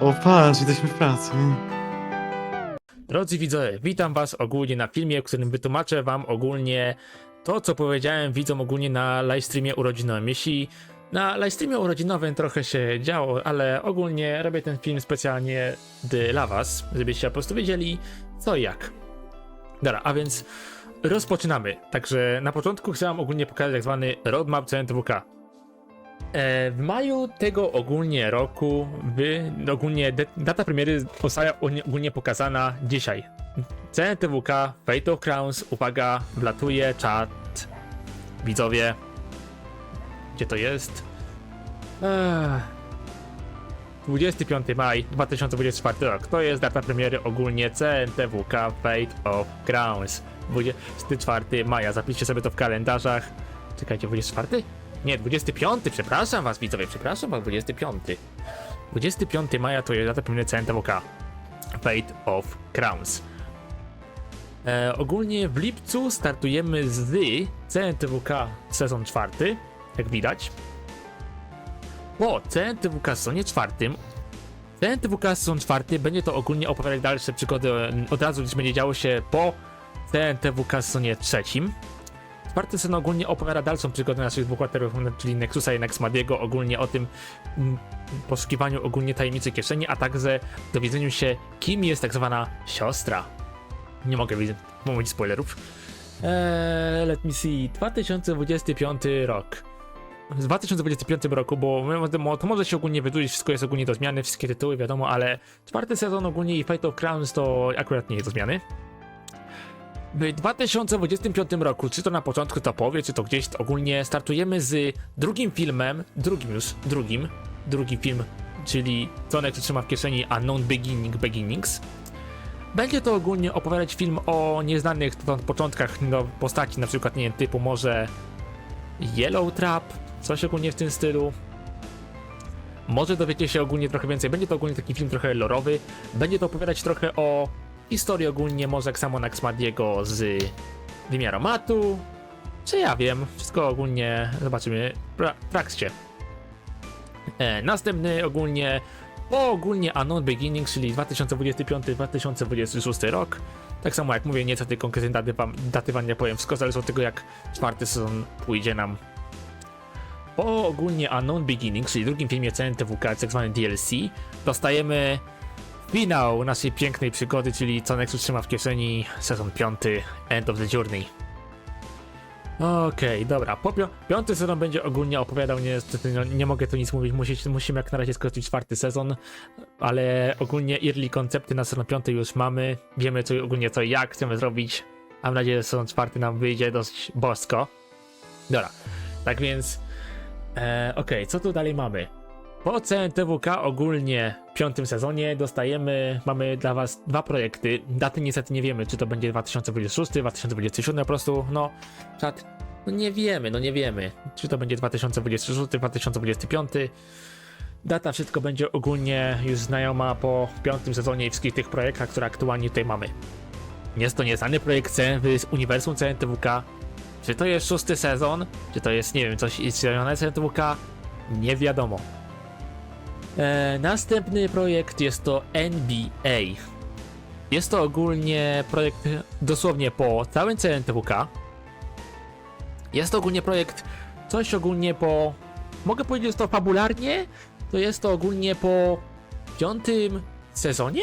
O patrz, jesteśmy w pracy. Drodzy widzowie, witam was ogólnie na filmie, w którym wytłumaczę wam ogólnie to, co powiedziałem widzom ogólnie na livestreamie urodzinowym. Jeśli na livestreamie urodzinowym trochę się działo, ale ogólnie robię ten film specjalnie dla was, żebyście po prostu wiedzieli co i jak. Dobra, a więc rozpoczynamy. Także na początku chciałem ogólnie pokazać tak zwany roadmap CNTWK. E, W maju tego ogólnie roku, by, ogólnie data premiery została ogólnie- pokazana dzisiaj. CNTWK, Fate of Crowns, uwaga, wlatuje czat, widzowie, gdzie to jest? Ech. 25 maj 2024 rok, to jest data premiery ogólnie CNTWK Fate of Crowns. 24 maja, zapiszcie sobie to w kalendarzach. Czekajcie, 24? Nie, 25, przepraszam was widzowie, przepraszam was, 25. 25 maja to jest data CNTWK Fate of Crowns. E, ogólnie w lipcu startujemy z CNTWK sezon czwarty, jak widać. Po CNTWK sezonie czwartym CNTWK sezon czwarty będzie to ogólnie opowiadać dalsze przygody e, od razu, gdyż będzie działo się po CNTWK sezonie trzecim. Czwarty sezon ogólnie opowiada dalszą przygodę naszych dwóch bohaterów, czyli Nexusa i Nexmadiego, ogólnie o tym mm, poszukiwaniu ogólnie tajemnicy kieszeni, a także dowiedzeniu się, kim jest tak zwana siostra. Nie mogę mówić spoilerów. Eee, let me see, 2025 rok. W 2025 roku, bo to może się ogólnie wydłużyć, wszystko jest ogólnie do zmiany, wszystkie tytuły wiadomo, ale czwarty sezon ogólnie i Fight of Crowns to akurat nie jest do zmiany. W 2025 roku, czy to na początku, to powie, czy to gdzieś ogólnie startujemy z drugim filmem, drugim już, drugim, drugi film, czyli Tonek trzyma w kieszeni Unknown Beginning Beginnings. Będzie to ogólnie opowiadać film o nieznanych początkach no, postaci, na przykład, nie wiem, typu może Yellow Trap, coś ogólnie w tym stylu. Może dowiecie się ogólnie trochę więcej. Będzie to ogólnie taki film trochę lorowy. Będzie to opowiadać trochę o historii ogólnie, może jak samo Naxmadiego z wymiaromatu. Czy ja wiem, wszystko ogólnie zobaczymy w trakcie. E, następny ogólnie, po ogólnie Unknown Beginning, czyli 2025-2026 rok. Tak samo jak mówię, nieco tej konkretnej daty wam, daty wam nie powiem, wszystko zależy od tego jak czwarty sezon pójdzie nam. Po ogólnie Unknown Beginning, czyli drugim filmie CNTWK, tak zwany DLC, dostajemy finał naszej pięknej przygody, czyli co Nexus trzyma w kieszeni, sezon 5, End of the Journey. Okej, dobra. Po pio- piąty sezon będzie ogólnie opowiadał, niestety no, nie mogę tu nic mówić, Musi, musimy jak na razie skończyć czwarty sezon, ale ogólnie early koncepty na sezon piąty już mamy, wiemy co, ogólnie co i jak chcemy zrobić. Mam nadzieję, że sezon czwarty nam wyjdzie dość bosko. Dobra, tak więc, e, okej, co tu dalej mamy? Po CNTWK ogólnie w piątym sezonie dostajemy, mamy dla was dwa projekty. Daty niestety nie wiemy, czy to będzie 2026, 2027, po prostu, no, czat, no nie wiemy, no nie wiemy, czy to będzie 2026, 2025. Data wszystko będzie ogólnie już znajoma po piątym sezonie i wszystkich tych projektach, które aktualnie tutaj mamy. Jest to nieznany projekt C z uniwersum CNTWK. Czy to jest szósty sezon? Czy to jest, nie wiem, coś inspirowane CNTWK? Nie wiadomo. E, następny projekt jest to NBA. Jest to ogólnie projekt dosłownie po całym CNTWK. Jest to ogólnie projekt coś ogólnie po. Mogę powiedzieć, że to fabularnie? To jest to ogólnie po piątym sezonie?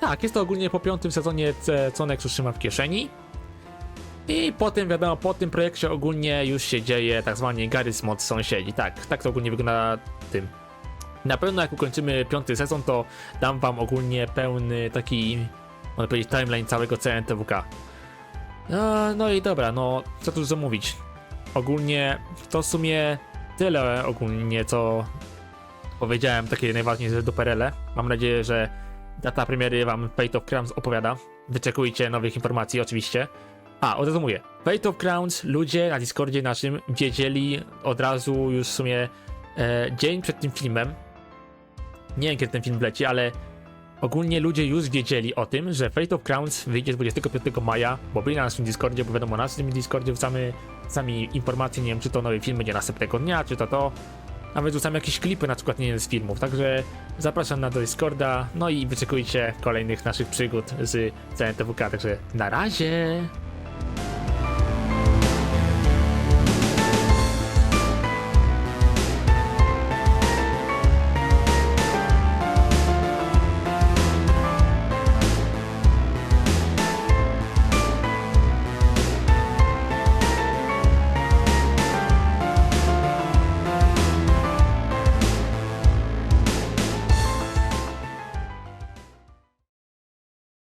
Tak, jest to ogólnie po piątym sezonie, co trzyma w kieszeni. I potem, wiadomo, po tym projekcie ogólnie już się dzieje tak zwani Garry's Mod sąsiedzi. Tak, tak to ogólnie wygląda tym. Na pewno jak ukończymy piąty sezon, to dam wam ogólnie pełny taki, można powiedzieć, timeline całego CNTWK. No, no i dobra, no co tu zamówić. Ogólnie to w sumie tyle ogólnie, co powiedziałem, takie najważniejsze do Perele. Mam nadzieję, że data premiery wam Fate of Crowns opowiada. Wyczekujcie nowych informacji oczywiście. A, od razu mówię. Fate of Crowns, ludzie na Discordzie naszym wiedzieli od razu już w sumie e, dzień przed tym filmem. Nie wiem kiedy ten film leci, ale ogólnie ludzie już wiedzieli o tym, że Fate of Crowns wyjdzie 25 maja, bo byli na naszym Discordzie, bo wiadomo, na naszym Discordzie wrzucamy sami informacje, nie wiem czy to nowy film będzie następnego dnia, czy to to. Nawet wrzucam jakieś klipy na przykład, nie wiem, z filmów, także zapraszam na Discorda, no i wyczekujcie kolejnych naszych przygód z CNTWK, także na razie!